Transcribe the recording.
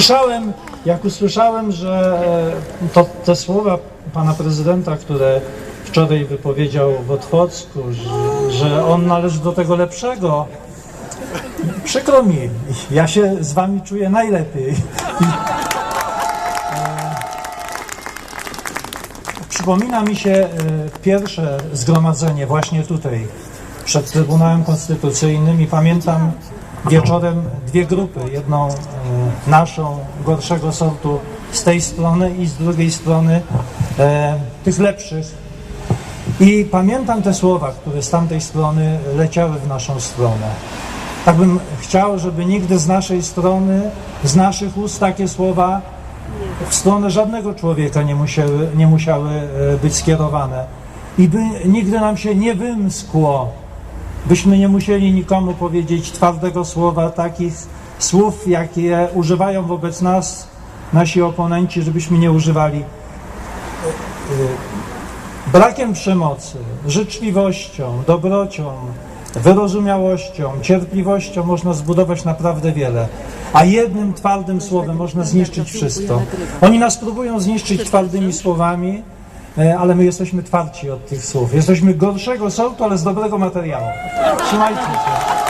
Usłyszałem, jak usłyszałem, że e, to, te słowa pana prezydenta, które wczoraj wypowiedział w Otwocku, że, że on należy do tego lepszego, przykro mi, ja się z wami czuję najlepiej. E, przypomina mi się e, pierwsze zgromadzenie właśnie tutaj, przed Trybunałem Konstytucyjnym i pamiętam wieczorem dwie grupy, jedną e, naszą, gorszego sortu z tej strony i z drugiej strony e, tych lepszych. I pamiętam te słowa, które z tamtej strony leciały w naszą stronę. Tak bym chciał, żeby nigdy z naszej strony, z naszych ust takie słowa w stronę żadnego człowieka nie musiały, nie musiały e, być skierowane. I by nigdy nam się nie wymskło, byśmy nie musieli nikomu powiedzieć twardego słowa, takich słów, jakie używają wobec nas nasi oponenci, żebyśmy nie używali. Brakiem przemocy, życzliwością, dobrocią, wyrozumiałością, cierpliwością można zbudować naprawdę wiele, a jednym twardym słowem można zniszczyć wszystko. Oni nas próbują zniszczyć twardymi słowami, ale my jesteśmy twardsi od tych słów. Jesteśmy gorszego sortu, ale z dobrego materiału. Trzymajcie się.